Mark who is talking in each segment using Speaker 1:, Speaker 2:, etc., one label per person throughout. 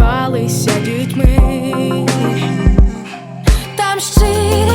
Speaker 1: звалися
Speaker 2: дітьми. Там ще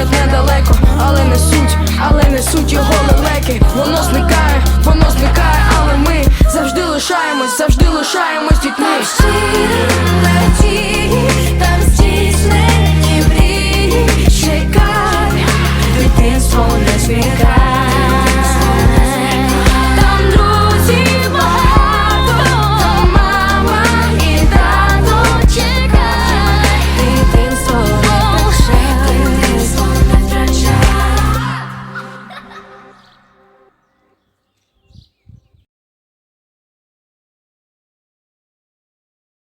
Speaker 2: Город недалеко, але не суть, але не суть його лелеки. Воно зникає, воно зникає, але ми завжди лишаємось, завжди лишаємось дітьми.
Speaker 1: Там здійснені мрії. Чекай, дитинство не зникає.